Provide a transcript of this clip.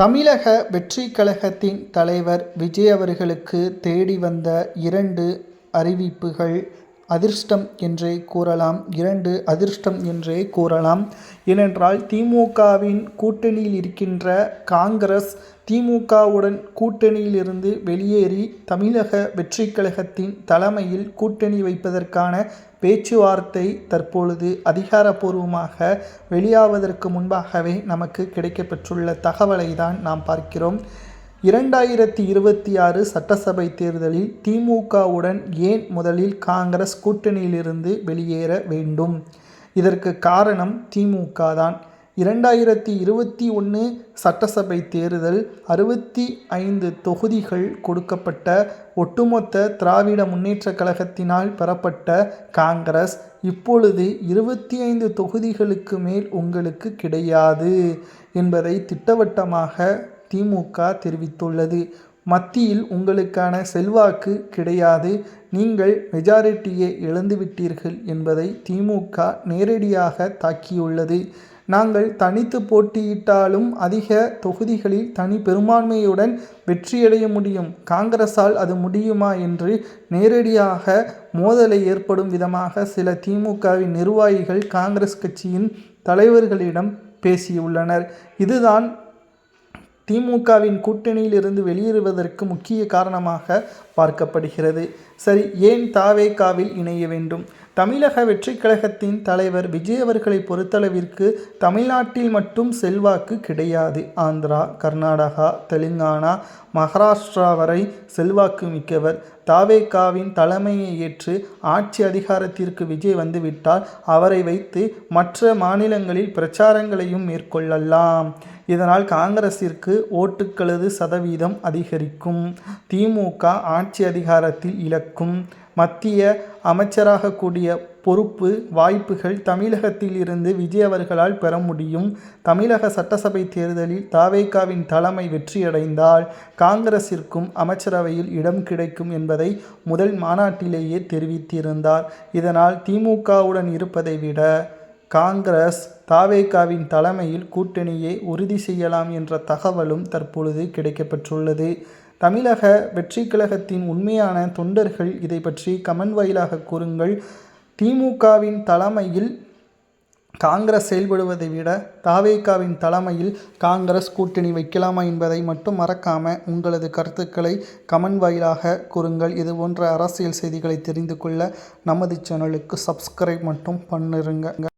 தமிழக வெற்றி கழகத்தின் தலைவர் விஜய் அவர்களுக்கு தேடி வந்த இரண்டு அறிவிப்புகள் அதிர்ஷ்டம் என்றே கூறலாம் இரண்டு அதிர்ஷ்டம் என்றே கூறலாம். ஏனென்றால் திமுகவின் கூட்டணியில் இருக்கின்ற காங்கிரஸ் திமுகவுடன் கூட்டணியிலிருந்து வெளியேறி தமிழக வெற்றி கழகத்தின் தலைமையில் கூட்டணி வைப்பதற்கான பேச்சுவார்த்தை தற்பொழுது அதிகாரப்பூர்வமாக வெளியாவதற்கு முன்பாகவே நமக்கு கிடைக்கப்பெற்றுள்ள தகவலை தான் நாம் பார்க்கிறோம். இரண்டாயிரத்தி இருபத்தி ஆறு சட்டசபை தேர்தலில் திமுகவுடன் ஏன் முதலில் காங்கிரஸ் கூட்டணியிலிருந்து வெளியேற வேண்டும்? இதற்கு காரணம் திமுக தான். இரண்டாயிரத்தி இருபத்தி ஒன்று சட்டசபை தேர்தல் அறுபத்தி ஐந்து தொகுதிகள் கொடுக்கப்பட்ட ஒட்டுமொத்த திராவிட முன்னேற்றக் கழகத்தினால் பெறப்பட்ட காங்கிரஸ் இப்பொழுது இருபத்தி ஐந்து தொகுதிகளுக்கு மேல் உங்களுக்கு கிடையாது என்பதை திட்டவட்டமாக திமுக தெரிவித்துள்ளது. மத்தியில் உங்களுக்கான செல்வாக்கு கிடையாது. நீங்கள் மெஜாரிட்டியை இழந்துவிட்டீர்கள் என்பதை திமுக நேரடியாக தாக்கியுள்ளது. நாங்கள் தனித்து போட்டியிட்டாலும் அதிக தொகுதிகளில் தனி பெரும்பான்மையுடன் வெற்றியடைய முடியும். காங்கிரஸால் அது முடியுமா என்று நேரடியாக மோதலை ஏற்படும் விதமாக சில திமுகவின் நிர்வாகிகள் காங்கிரஸ் கட்சியின் தலைவர்களிடம் பேசியுள்ளனர். இதுதான் திமுகவின் கூட்டணியில் இருந்து வெளியேறுவதற்கு முக்கிய காரணமாக பார்க்கப்படுகிறது. சரி ஏன் தாவேகாவில் இணைய வேண்டும்? தமிழக வெற்றி கழகத்தின் தலைவர் விஜய் அவர்களை பொறுத்தளவிற்கு தமிழ்நாட்டில் மட்டும் செல்வாக்கு கிடையாது. ஆந்திரா கர்நாடகா தெலுங்கானா மகாராஷ்டிரா வரை செல்வாக்கு மிக்கவர். தாவேகாவின் தலைமையை ஏற்று ஆட்சி அதிகாரத்திற்கு விஜய் வந்துவிட்டால் அவரை வைத்து மற்ற மாநிலங்களில் பிரச்சாரங்களையும் மேற்கொள்ளலாம். இதனால் காங்கிரசிற்கு ஓட்டுக்களது சதவீதம் அதிகரிக்கும். திமுக ஆட்சி அதிகாரத்தில் இழக்கும். மத்திய அமைச்சராக கூடிய பொறுப்பு வாய்ப்புகள் தமிழகத்தில் இருந்து விஜய் அவர்களால் பெற முடியும். தமிழக சட்டசபை தேர்தலில் தாவேகாவின் தலைமை வெற்றியடைந்தால் காங்கிரசிற்கும் அமைச்சரவையில் இடம் கிடைக்கும் என்பதை முதல் மாநாட்டிலேயே தெரிவித்திருந்தார். இதனால் திமுகவுடன் இருப்பதை விட காங்கிரஸ் தாவேகாவின் தலைமையில் கூட்டணியை உறுதி செய்யலாம் என்ற தகவலும் தற்பொழுது கிடைக்கப்பெற்றுள்ளது. தமிழக வெற்றி கழகத்தின் உண்மையான தொண்டர்கள் இதை பற்றி கமெண்ட் வாயிலாக கூறுங்கள். திமுகவின் தலைமையில் காங்கிரஸ் செயல்படுவதை விட தாவேகாவின் தலைமையில் காங்கிரஸ் கூட்டணி வைக்கலாமா என்பதை மட்டும் மறக்காமல் உங்களது கருத்துக்களை கமெண்ட் வாயிலாக கூறுங்கள். இது போன்ற அரசியல் செய்திகளை தெரிந்து கொள்ள நமது சேனலுக்கு சப்ஸ்கிரைப் மட்டும் பண்ணிருங்க.